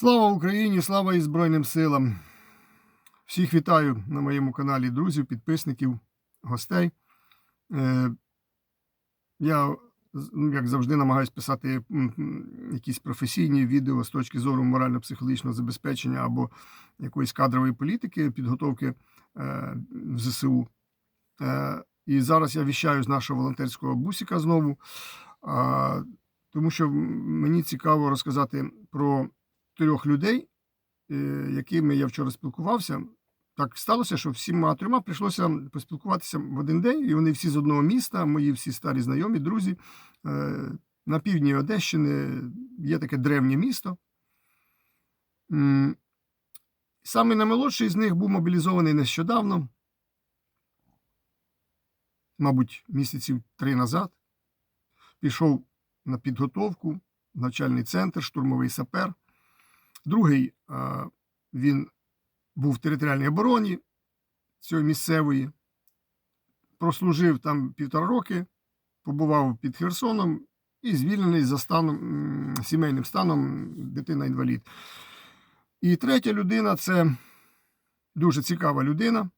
Слава Україні, слава і Збройним силам. Всіх вітаю на моєму каналі друзів, підписників, гостей. Е, Я, ну, як завжди, намагаюся писати якісь професійні відео з точки зору морально-психологічного забезпечення або якоїсь кадрової політики, підготовки е, в ЗСУ. Е, І зараз я віщаю з нашого волонтерського бусика знову, тому що мені цікаво розказати про трьох людей, е, якими я вчора спілкувався. Так сталося, що всіма трьома прийшлося поспілкуватися в один день, і вони всі з одного міста, мої всі старі знайомі, друзі. Е, На півдні Одещини є таке древнє місто. М, Самий наймолодший з них був мобілізований нещодавно, мабуть, місяців три назад. Пішов на підготовку, навчальний центр, штурмовий сапер. Другий він був в територіальній обороні цієї місцевої, прослужив там півтора роки, побував під Херсоном і звільнений за станом, сімейним станом дитина-інвалід. І третя людина це дуже цікава людина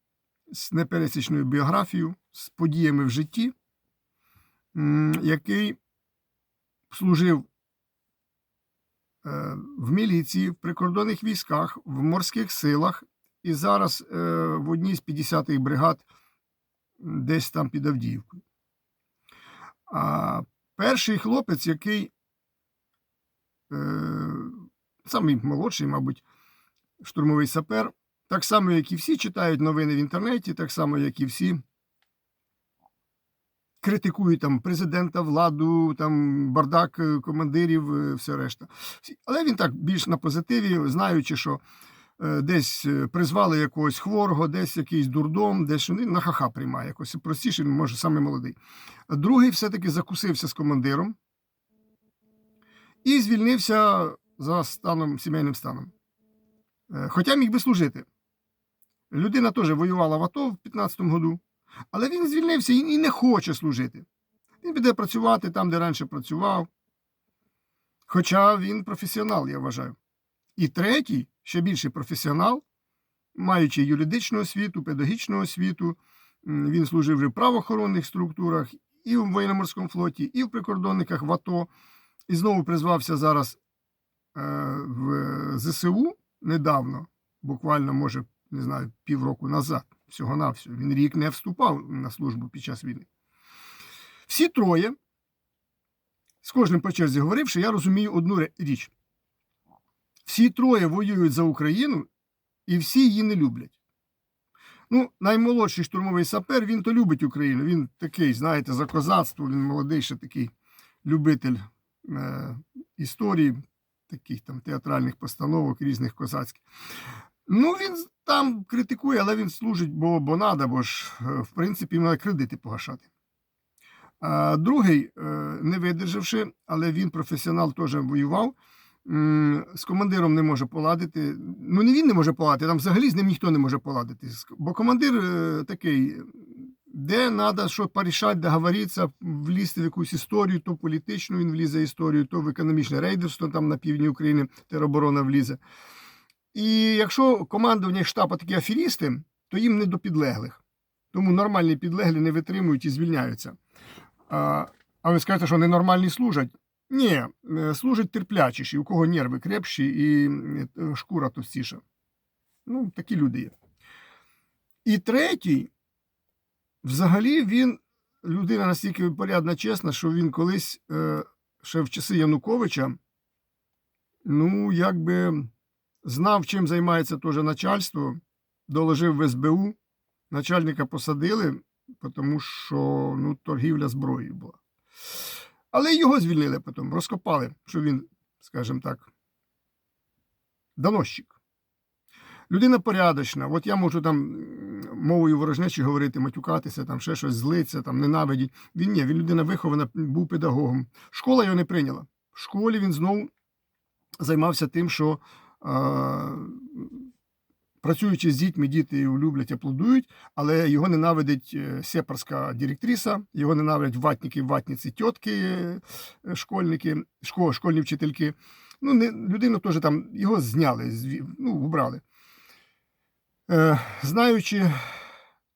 з непересічною біографією, з подіями в житті, який служив в міліції, в прикордонних військах, в морських силах, і зараз е, в одній з 50-х бригад десь там під Авдіївкою. А перший хлопець, який е, самий молодший, мабуть, штурмовий сапер, так само, як і всі читають новини в інтернеті, так само, як і всі критикують там президента, владу, там бардак е, командирів, е, все решта. Але він так більш на позитиві, знаючи, що е, десь призвали якогось хворого, десь якийсь дурдом, десь він на хаха приймає якось простіше, може саме молодий. Другий все-таки закусився з командиром і звільнився за станом, сімейним станом. Хоча міг би служити. Людина теж воювала в АТО в 15-му году, але він звільнився і не хоче служити. Він піде працювати там, де раніше працював. Хоча він професіонал, я вважаю. І третій, ще більший професіонал, маючи юридичну освіту, педагогічну освіту, він служив вже в правоохоронних структурах, і в воєнно-морському флоті, і в прикордонниках в АТО, і знову призвався зараз е, в ЗСУ недавно, буквально, може, не знаю, півроку назад, всього-навсього. Він рік не вступав на службу під час війни. Всі троє, з кожним по черзі говоривши, я розумію одну річ. Всі троє воюють за Україну, і всі її не люблять. Ну, наймолодший штурмовий сапер, він то любить Україну. Він такий, знаєте, за козацтво, він молодий ще такий любитель е, історії, таких там театральних постановок, різних козацьких. Ну, він там критикує, але він служить, бо, бо надо, бо ж, е, в принципі, треба кредити погашати. А другий, е, не видержавши, але він професіонал теж воював. З командиром не може поладити. Ну, не він не може поладити, там взагалі з ним ніхто не може поладити. Бо командир е, такий, де треба що порішати, договоритися, влізти в якусь історію, то політичну він влізе історію, то в економічне рейдерство там на півдні України тероборона влізе. І якщо командування штабу такі аферісти, то їм не до підлеглих. Тому нормальні підлеглі не витримують і звільняються. А, а ви скажете, що ненормальні служать? Ні, е, служать терплячіші, у кого нерви крепші і е, шкура товстіша. Ну, такі люди є. І третій, взагалі, він людина настільки порядна, чесна, що він колись е, ще в часи Януковича, ну, якби знав, чим займається теж начальство, доложив в СБУ, начальника посадили, тому що ну, торгівля зброєю була. Але його звільнили потім, розкопали, що він, скажімо так, доносчик. Людина порядочна. От я можу там мовою ворожнечі говорити, матюкатися, там ще щось злиться, там ненавидіть. Він ні, він людина вихована, був педагогом. Школа його не прийняла. В школі він знову займався тим, що працюючи з дітьми, діти його люблять, аплодують, але його ненавидить е, сепарська директриса, його ненавидять ватники, ватниці, тітки, е, школьники, шко- школьні вчительки. Ну, не, людину теж там його зняли, ну, убрали. Е, знаючи,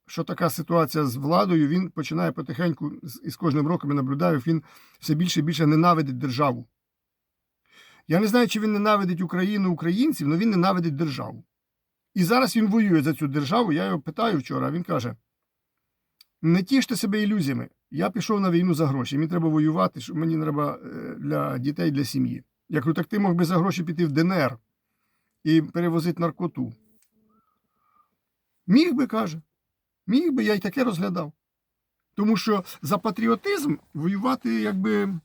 що така ситуація з владою, він починає потихеньку, і з кожним роком я наблюдаю, він все більше і більше ненавидить державу. Я не знаю, чи він ненавидить Україну, українців, але він ненавидить державу. І зараз він воює за цю державу. Я його питаю вчора, він каже: не тіште себе ілюзіями. Я пішов на війну за гроші. Мені треба воювати, що мені треба е, для дітей, для сім'ї. Я кажу, так ти мог би за гроші піти в ДНР і перевозити наркоту. Міг би, каже. Міг би, я й таке розглядав. Тому що за патріотизм воювати, якби.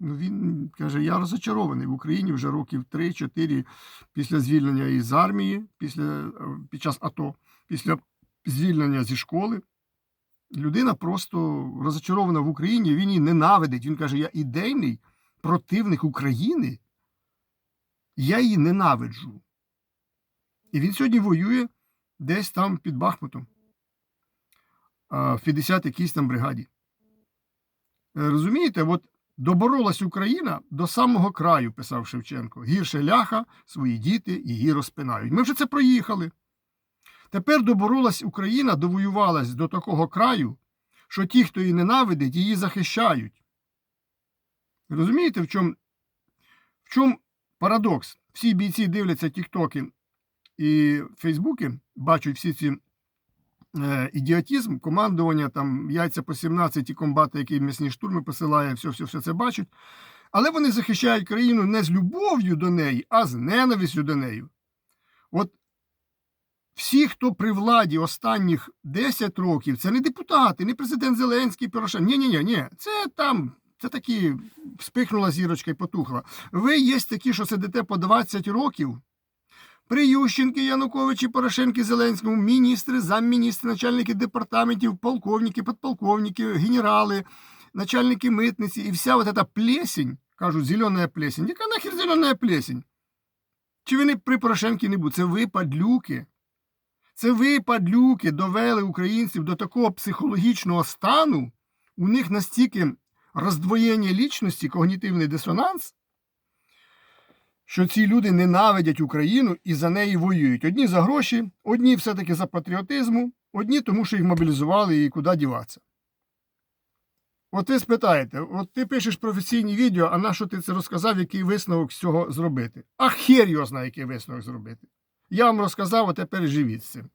Ну, він каже, я розочарований в Україні вже років 3-4 після звільнення із армії, після, е, під час АТО, після звільнення зі школи. Людина просто розочарована в Україні, він її ненавидить. Він каже: я ідейний противник України. Я її ненавиджу. І він сьогодні воює десь там під Бахмутом, в 50 якійсь там бригаді. Е, Розумієте, от доборолась Україна до самого краю, писав Шевченко. Гірше ляха, свої діти її розпинають. Ми вже це проїхали. Тепер доборолась Україна, довоювалась до такого краю, що ті, хто її ненавидить, її захищають. Розумієте, в чому в чому парадокс? Всі бійці дивляться тіктоки і Фейсбуки, бачать всі ці ідіотізм, командування, там яйця по 17 і комбати, які м'ясні штурми посилає, все, все, все це бачать. Але вони захищають країну не з любов'ю до неї, а з ненавистю до неї. От всі, хто при владі останніх 10 років, це не депутати, не президент Зеленський, Порошенко. Ні, ні, ні, ні. Це там, це такі спихнула зірочка і потухла. Ви є такі, що сидите по 20 років. При Ющенки, Януковичі, Порошенки, Зеленському, міністри, замміністри, начальники департаментів, полковники, подполковники, генерали, начальники митниці і вся вот эта кажуть, зелена плесень. Яка нахер зелена плесень? Чи вони при Порошенки не будуть? Це ви падлюки. Це ви, падлюки, довели українців до такого психологічного стану, у них настільки роздвоєння лічності, когнітивний дисонанс, що ці люди ненавидять Україну і за неї воюють. Одні за гроші, одні все-таки за патріотизму, одні тому, що їх мобілізували і куди діватися. От ви спитаєте, от ти пишеш професійні відео, а на що ти це розказав, який висновок з цього зробити? А хер його знає, який висновок зробити. Я вам розказав, а тепер живіть з цим.